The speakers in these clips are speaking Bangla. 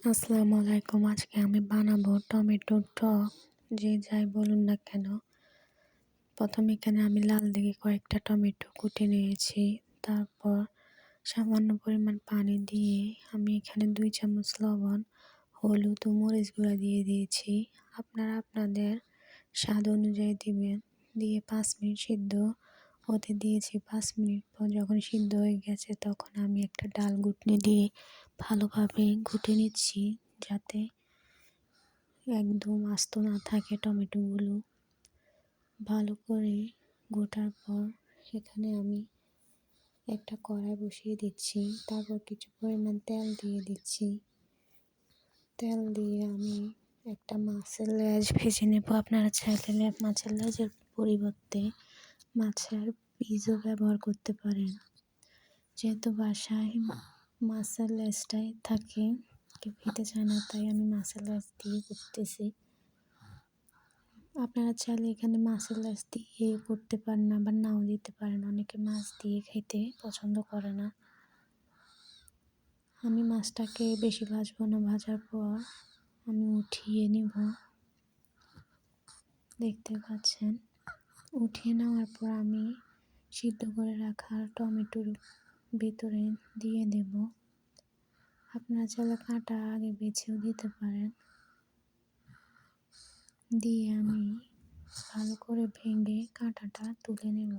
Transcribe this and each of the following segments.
আসসালামু আলাইকুম। আজকে আমি বানাবো টমেটোর টক। যে যাই বলুন না কেন, প্রথমে এখানে আমি লাল দিকে কয়েকটা টমেটো কুটে নিয়েছি। তারপর সামান্য পরিমাণ পানি দিয়ে আমি এখানে দুই চামচ লবণ, হলুদ ও মরিচ গুঁড়া দিয়ে দিয়েছি। আপনারা আপনাদের স্বাদ অনুযায়ী দিবেন। দিয়ে পাঁচ মিনিট সিদ্ধ হতে দিয়েছি পাঁচ মিনিট পর যখন সিদ্ধ হয়ে গেছে তখন আমি একটা ডাল ঘুটনি দিয়ে ভালোভাবে ঘুটে নিচ্ছি যাতে একদম আস্ত না থাকে টমেটোগুলো। ভালো করে গোটার পর এখানে আমি একটা কড়াই বসিয়ে দিচ্ছি, তারপর কিছু পরিমাণ তেল দিয়ে দিচ্ছি। তেল দিয়ে আমি একটা মাছের লেজ ভেজে নেব। আপনারা চাইলে মাছের লেজের পরিবর্তে মাছের পিসও ব্যবহার করতে পারেন যেহেতু বাসায় মাছের লেজটাই থাকে, কেউ খেতে চায় না, তাই আমি মাছের লেজ দিয়ে করতেছি। আপনারা চাইলে এখানে মাছের লেজ দিয়ে করতে পারেন, আবার নাও দিতে পারেন। অনেকে মাছ দিয়ে খেতে পছন্দ করে না। আমি মাছটাকে বেশি ভাজবো না, ভাজার পর আমি উঠিয়ে নিব। দেখতে পাচ্ছেন? উঠিয়ে নেওয়ার পর আমি সিদ্ধ করে রাখা টমেটোর ভিতরে দিয়ে দেব। আপনারা চাইলে কাঁটা আগে বেছেও দিতে পারেন। দিয়ে আমি ভালো করে ভেঙে কাঁটাটা তুলে নেব।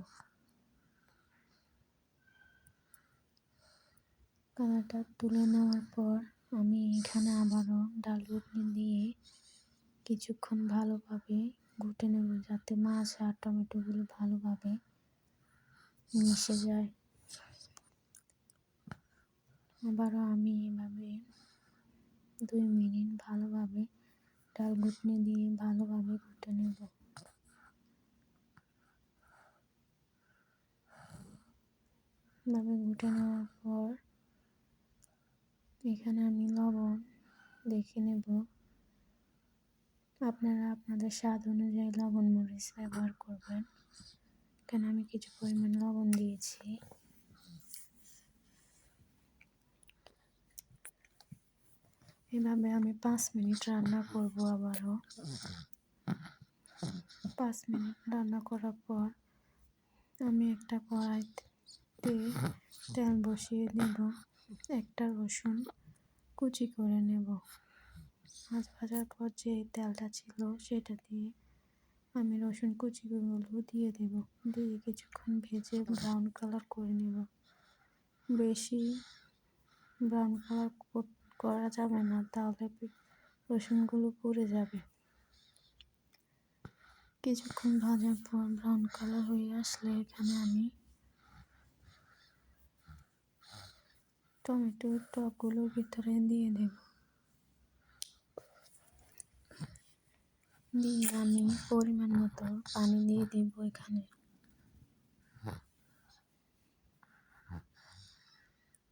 কাঁটাটা তুলে নেওয়ার পর আমি এখানে আবারও ডাল দিয়ে কিছুক্ষণ ভালোভাবে ঘুটে নেব যাতে মাছ আর টমেটোগুলো ভালোভাবে মিশে যায়। আবারও আমি এভাবে দুই মিনিট ভালোভাবে ডাল ঘুটনি দিয়ে ভালোভাবে ঘুটে নেব। ঘুটে নেওয়ার পর এখানে আমি লবণ দেখে নেব। আপনারা আপনাদের স্বাদ অনুযায়ী লবণ, মরিচ ব্যবহার করবেন। এখানে আমি কিছু পরিমাণ লবণ দিয়েছি। এভাবে আমি পাঁচ মিনিট রান্না করব আবারও। পাঁচ মিনিট রান্না করার পর আমি একটা কড়াইতে তেল বসিয়ে দেব। একটা রসুন কুচি করে নেব। মাছ ভাজার পর যে তেলটা ছিল সেটা দিয়ে আমি রসুন কুচিগুলো দিয়ে দেব। দিয়ে কিছুক্ষণ ভেজে ব্রাউন কালার করে নেব। বেশি ব্রাউন কালার করা যাবে না, তাহলে রসুনগুলো পুড়ে যাবে। কিছুক্ষণ ভাজার পর ব্রাউন কালার হয়ে আসলে এখানে আমি টমেটোর টকগুলোর ভিতরে দিয়ে দেব। দিয়ে আমি পরিমাণ মতো পানি দিয়ে দেব এখানে।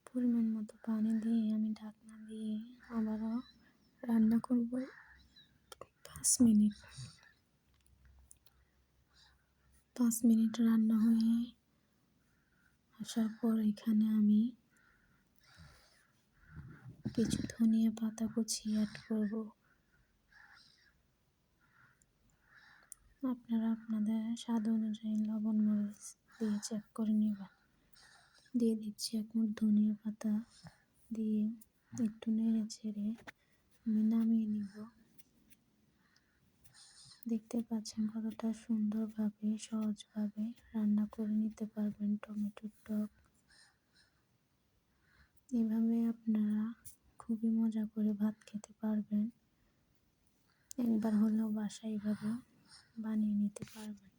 পরিমাণ মতো পানি দিয়ে আমি ঢাকনা দিয়ে আবারও রান্না করব পাঁচ মিনিট। পাঁচ মিনিট রান্না হয়ে আসার পর এখানে আমি কিছু ধনিয়া পাতা কুচি অ্যাড করব। আপনারা আপনাদের স্বাদ অনুযায়ী লবণ, মরিচ দিয়ে চেক করে নেবেন। দিয়ে দিচ্ছি মুঠ ধনিয়া পাতা দিয়ে একটু নেড়ে ছেড়ে আমি নামিয়ে নিব। দেখতে পাচ্ছেন কতটা সুন্দরভাবে, সহজভাবে রান্না করে নিতে পারবেন টমেটোর টক। এভাবে আপনারা খুবই মজা করে ভাত খেতে পারবেন। একবার হলেও বাসায় এভাবে বানিয়ে নিতে পারবেন